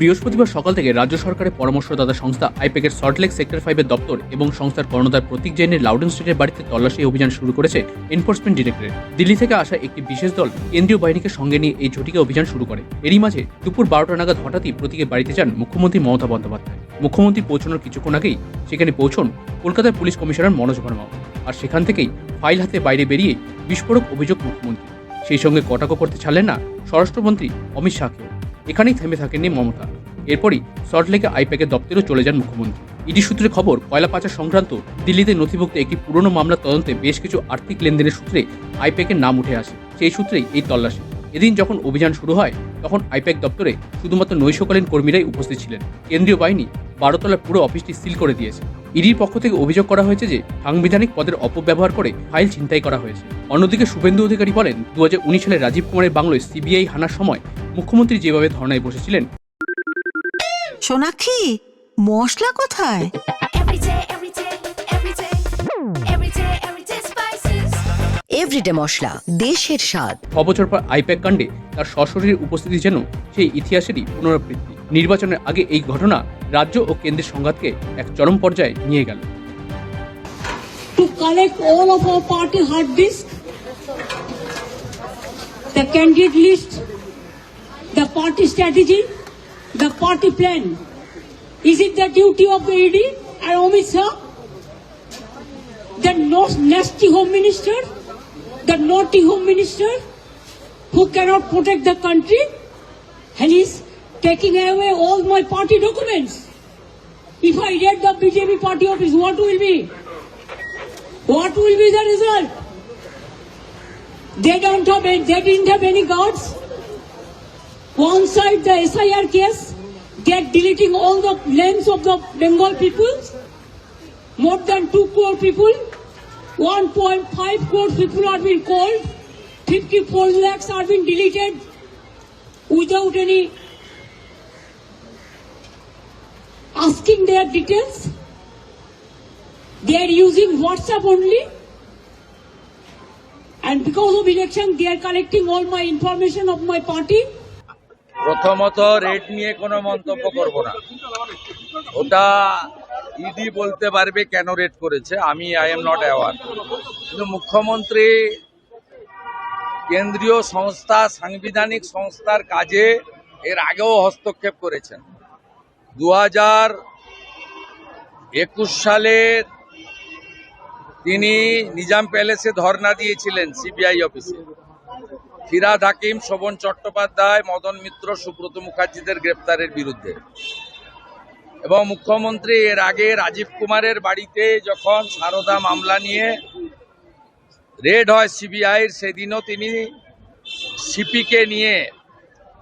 বৃহস্পতিবার সকাল থেকে রাজ্য সরকারের পরামর্শদাতা সংস্থা আইপ্যাকের সল্টলেক সেক্টর ফাইভের দপ্তর এবং সংস্থার কর্ণধার প্রতীক জৈনের লাউডেন স্ট্রিটের বাড়িতে তল্লাশি অভিযান শুরু করেছে এনফোর্সমেন্ট ডিরেক্টরেট। দিল্লি থেকে আসা একটি বিশেষ দল কেন্দ্রীয় বাহিনীকে সঙ্গে নিয়ে এই ঝটিকা অভিযান শুরু করে। এরই মাঝে দুপুর বারোটা নাগাদ হঠাৎই প্রতীকের বাড়িতে যান মুখ্যমন্ত্রী মমতা বন্দ্যোপাধ্যায়। মুখ্যমন্ত্রী পৌঁছানোর কিছুক্ষণ আগেই সেখানে পৌঁছন কলকাতার পুলিশ কমিশনার মনোজ ভার্মাও আর সেখান থেকেই ফাইল হাতে বাইরে বেরিয়ে বিস্ফোরক অভিযোগ মুখ্যমন্ত্রী সেই সঙ্গে কটাক্ষ করতে ছাড়লেন না স্বরাষ্ট্রমন্ত্রী অমিত শাহকেও। এখানেই থেমে থাকেননি মমতা। এরপরই সল্টলেকে আইপ্যাকের দপ্তরেও চলে যান মুখ্যমন্ত্রী। ইডি সূত্রে খবর, কয়লা পাচার সংক্রান্ত দিল্লিতে নথিভুক্ত একটি পুরনো মামলার তদন্তে বেশ কিছু আর্থিক লেনদেনের সূত্রে আইপ্যাকের নাম উঠে আসে। সেই সূত্রেই এই তল্লাশি। এদিন যখন অভিযান শুরু হয়, তখন আইপ্যাক দপ্তরে শুধুমাত্র নৈশকালীন কর্মীরাই উপস্থিত ছিলেন। কেন্দ্রীয় বাহিনী বারোতলার পুরো অফিসটি সিল করে দিয়েছে। ইডির পক্ষ থেকে অভিযোগ করা হয়েছে যে, সাংবিধানিক পদের অপব্যবহার করে ফাইল ছিনতাই করা হয়েছে। অন্যদিকে শুভেন্দু অধিকারী বলেন দু হাজার উনিশ সালে রাজীব কুমারের বাংলোয় সিবিআই হানার সময় মুখ্যমন্ত্রী যেভাবে ধর্নায় বসেছিলেন। সোনাক্ষী মশলা কোথায়. এভরিডে মশলা দেশের স্বাদ। পর আইপ্যাক কাণ্ডে তার সশরীর উপস্থিতি যেন সেই ইতিহাসেরই পুনরাবৃত্তি। নির্বাচনের আগে এই ঘটনা রাজ্য ও কেন্দ্রের সংঘাতকে এক চরম পর্যায়ে নিয়ে গেল। To collect all of our party hard disk, the candidate list, the party strategy, the party plan. Is it the duty of the ED and Amit Shah? The nasty home minister, the naughty home minister who cannot protect the country and is taking away all my party documents. If I get the BJP party office, what will be? What will be the result? They don't have they didn't have any guards. One side the SIR case, they're deleting all the names of the Bengal people. More than 2 crore people. 1.5 crore people are being called. 54 lakhs are being deleted without any asking their details. They are using WhatsApp only. And because of election, they are collecting all my information of my party. প্রথমত rate নিয়ে কোনো মন্তব্য করব না। ওটা ED বলতে পারবে কেন রেট করেছে, আমি আই এম নট অ্যাওয়ার কিন্তু মুখ্যমন্ত্রী কেন্দ্রীয় সংস্থা, সাংবিধানিক সংস্থার কাজে এর আগেও হস্তক্ষেপ করেছেন। দু হাজার একুশ সালের তিনি নিজাম প্যালেসে ধর্না দিয়েছিলেন সিবিআই অফিসে। ফিরাদ হাকিম, শোভন চট্টোপাধ্যায়, মদন মিত্র, সুব্রত মুখার্জিদের গ্রেপ্তারের বিরুদ্ধে। এবং মুখ্যমন্ত্রী এর আগে রাজীব কুমারের বাড়িতে যখন সারদা মামলা নিয়ে রেড হয় সিবিআইয়ের সেদিনও তিনি সিপিকে নিয়ে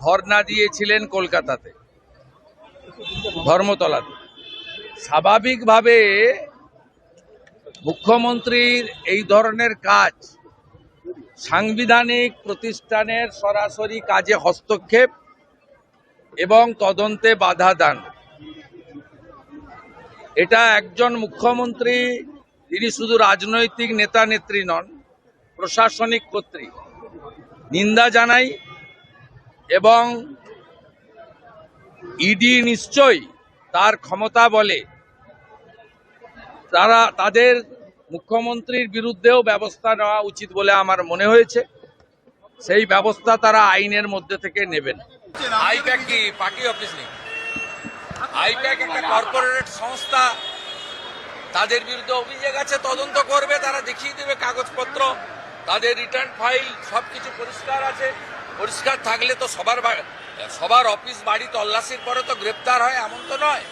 ধর্ণা দিয়েছিলেন কলকাতাতে, ধর্মতলাতে। স্বাভাবিকভাবে মুখ্যমন্ত্রীর এই ধরনের কাজ সাংবিধানিক প্রতিষ্ঠানের সরাসরি কাজে হস্তক্ষেপ এবং তদন্তে বাধা দান। এটা একজন মুখ্যমন্ত্রী, তিনি শুধু রাজনৈতিক নেতা নেত্রী নন, প্রশাসনিক কর্ত্রী। নিন্দা জানাই এবং ইডি নিশ্চয়ই তার ক্ষমতা বলে তারা, তাদের মুখ্যমন্ত্রীর বিরুদ্ধেও ব্যবস্থা নেওয়া উচিত বলে আমার মনে হয়েছে। সেই ব্যবস্থা তারা আইনের মধ্যে থেকে নেবেন। আইপ্যাক কি? পার্টি অফিস নেই? আইপ্যাক একটা কর্পোরেট সংস্থা। তাদের বিরুদ্ধে অভিযোগ আছে, তদন্ত করবে, তারা দেখিয়ে দেবে কাগজপত্র। তাদের রিটার্ন ফাইল, সবকিছু পরিষ্কার আছে। পরিষ্কার থাকলে তো সবার সবার অফিস বাড়ি তল্লাশির পরে তো গ্রেপ্তার হয়, এমন তো নয়।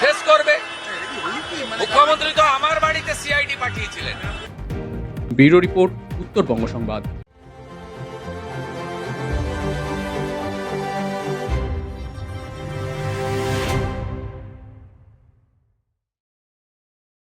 ফেস করবে। মুখ্যমন্ত্রী তো আমার বাড়িতে সিআইডি পাঠিয়েছিলেন। ব্যুরো রিপোর্ট উত্তরবঙ্গ সংবাদ।